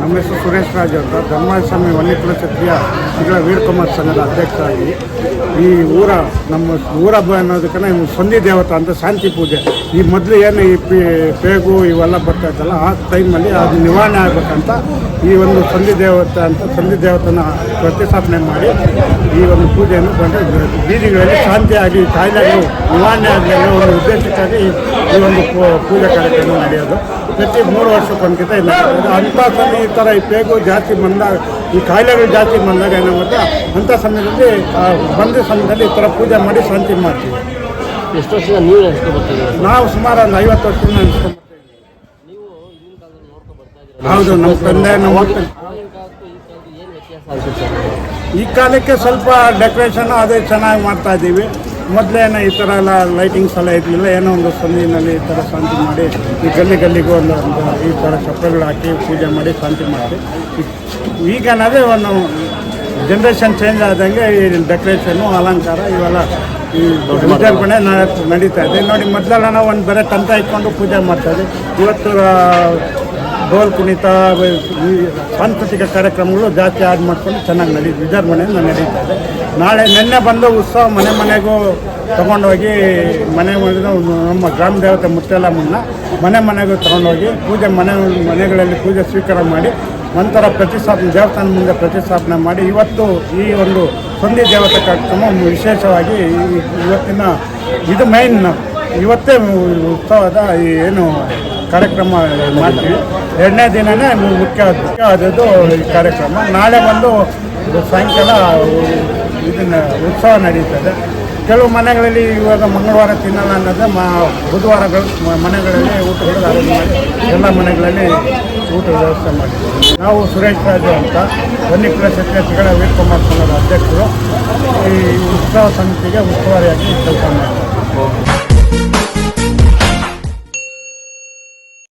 ನಮ್ಮ ಹೆಸರು ಸುರೇಶ್ ರಾಜ್ ಅಂತ. ಧರ್ಮಸ್ವಾಮಿ ವನ್ನಿಕುಲ ಕ್ಷತ್ರಿಯ ಶ್ರೀಗಳ ವೀರಕುಮಾರ್ ಸಂಘದ ಅಧ್ಯಕ್ಷರಾಗಿ. ಈ ಊರ, ನಮ್ಮ ಊರ ಹಬ್ಬ ಅನ್ನೋದಕ್ಕೆ ಸಂಧಿ ದೇವತಾ ಅಂತ ಶಾಂತಿ ಪೂಜೆ. ಈ ಮೊದಲು ಏನು ಈ ಪಿ, ಪೇಗು ಇವೆಲ್ಲ ಬರ್ತಾ ಇತ್ತಲ್ಲ, ಆ ಟೈಮಲ್ಲಿ ಅದು ನಿವಾರಣೆ ಆಗಬೇಕಂತ ಈ ಒಂದು ಸಂಧಿ ದೇವತೆ ಅಂತ ಸಂಧಿ ದೇವತನ ಪ್ರತಿಷ್ಠಾಪನೆ ಮಾಡಿ ಈ ಒಂದು ಪೂಜೆಯನ್ನು ಬಂದು ಬೀದಿಗಳಲ್ಲಿ ಶಾಂತಿಯಾಗಿ ಕಾಯಿಲೆಗಳು ನಿವಾರಣೆ ಆಗಲಿ ಅನ್ನೋ ಒಂದು ಉದ್ದೇಶಕ್ಕಾಗಿ ಈ ಒಂದು ಪೂಜೆ ಕಾರ್ಯಕ್ರಮ ನಡೆಯೋದು. ಪ್ರತಿ ಮೂರು ವರ್ಷಕ್ಕೊಂದ್ಕಿಂತ ಇಲ್ಲ ಅಂಥ ಸಮಯ ಈ ಥರ ಈ ಪೇಗು ಜಾಸ್ತಿ ಬಂದಾಗ ಈ ಕಾಯಿಲೆಗಳು ಜಾಸ್ತಿ ಬಂದಾಗ ಏನಾಗುತ್ತೆ? ಅಂಥ ಸಮಯದಲ್ಲಿ ಬಂದ ಸಮಯದಲ್ಲಿ ಈ ಥರ ಪೂಜೆ ಮಾಡಿ ಶಾಂತಿ ಮಾಡ್ತೀವಿ. ಎಷ್ಟು ವರ್ಷದ ನೀವು ನಾವು ಸುಮಾರು ಒಂದು ಐವತ್ತು ವರ್ಷದಿಂದ ಹೌದು ನಮ್ಮ ತಂದೆ ಈ ಕಾಲಕ್ಕೆ ಸ್ವಲ್ಪ ಡೆಕೋರೇಷನ್ ಅದೇ ಚೆನ್ನಾಗಿ ಮಾಡ್ತಾ ಇದ್ದೀವಿ. ಮೊದಲೇನೋ ಈ ಥರ ಎಲ್ಲ ಲೈಟಿಂಗ್ಸ್ ಎಲ್ಲ ಇರಲಿಲ್ಲ, ಏನೋ ಒಂದು ಸಂದಿನಲ್ಲಿ ಈ ಥರ ಶಾಂತಿ ಮಾಡಿ, ಈ ಗಲ್ಲಿ ಗಲ್ಲಿಗೂ ಒಂದು ಒಂದು ಈ ಥರ ಚಪ್ಪಲ್ಗಳು ಹಾಕಿ ಪೂಜೆ ಮಾಡಿ ಶಾಂತಿ ಮಾಡಿ ಈಗ ಅನ್ನೋದೇ ಒಂದು ಜನ್ರೇಷನ್ ಚೇಂಜ್ ಆದಂಗೆ ಈ ಡೆಕೋರೇಷನ್ನು ಅಲಂಕಾರ ಇವೆಲ್ಲ ಈ ವಿಜೃಂಭಣೆ ನಡೀತಾ ಇದೆ. ನೋಡಿ, ಮೊದಲೆಲ್ಲ ನಾವು ಒಂದು ಬರೀ ತಂತ ಇಟ್ಕೊಂಡು ಪೂಜೆ ಮಾಡ್ತಾಯಿದ್ವಿ ಇವತ್ತು ಡೋಲ್ ಕುಣಿತ ಸಾಂಸ್ಕೃತಿಕ ಕಾರ್ಯಕ್ರಮಗಳು ಜಾಸ್ತಿ ಆಡ್ ಮಾಡ್ಕೊಂಡು ಚೆನ್ನಾಗಿ ನಡೀ, ವಿಜೃಂಭಣೆಯಿಂದ ನಡೀತಾ ಇದೆ. ನಾಳೆ ನಿನ್ನೆ ಬಂದು ಉತ್ಸವ ಮನೆ ಮನೆಗೂ ತಗೊಂಡೋಗಿ ಮನೆ ಮನೆಗೂ ನಮ್ಮ ಗ್ರಾಮ ದೇವತೆ ಮುತ್ತೆಲ್ಲಮ್ಮನ್ನ ಮನೆ ಮನೆಗೂ ತಗೊಂಡೋಗಿ ಪೂಜೆ ಮನೆ ಮನೆಗಳಲ್ಲಿ ಪೂಜೆ ಸ್ವೀಕಾರ ಮಾಡಿ, ನಂತರ ಪ್ರತಿಷ್ಠಾಪನೆ ದೇವಸ್ಥಾನ ಮುಂದೆ ಪ್ರತಿಷ್ಠಾಪನೆ ಮಾಡಿ, ಇವತ್ತು ಈ ಒಂದು ಸಂಧಿ ದೇವತೆ ಕಾರ್ಯಕ್ರಮ ವಿಶೇಷವಾಗಿ ಇವತ್ತಿನ ಇದು ಮೈನ್ ಇವತ್ತೇ ಉತ್ಸವದ ಏನು ಕಾರ್ಯಕ್ರಮ ಮಾಡ್ತೀವಿ. ಎರಡನೇ ದಿನವೇ ಮುಖ್ಯ ಮುಖ್ಯವಾದದ್ದು ಈ ಕಾರ್ಯಕ್ರಮ. ನಾಳೆ ಬಂದು ಸಾಯಂಕಾಲ ಇದನ್ನ ಉತ್ಸವ ನಡೀತದೆ. ಕೆಲವು ಮನೆಗಳಲ್ಲಿ ಇವಾಗ ಮಂಗಳವಾರ ತಿನ್ನಲ್ಲ ಅನ್ನೋದು ಮ, ಬುಧವಾರಗಳು ಮನೆಗಳಲ್ಲಿ ಊಟ ಅರೇಂಜ್ ಎಲ್ಲ ಮನೆಗಳಲ್ಲಿ ಊಟದ ವ್ಯವಸ್ಥೆ ಮಾಡಿದ್ದೀವಿ ನಾವು ಸುರೇಶ್ ರಾಜು ಅಂತ ವನ್ನಿಕುಲ ವೀರ್ ಕುಮಾರ್ ಸಂಘದ ಅಧ್ಯಕ್ಷರು ಈ ಉತ್ಸವ ಸಮಿತಿಗೆ ಉಸ್ತುವಾರಿಯಾಗಿ ಕೆಲಸ ಮಾಡ್ತೀವಿ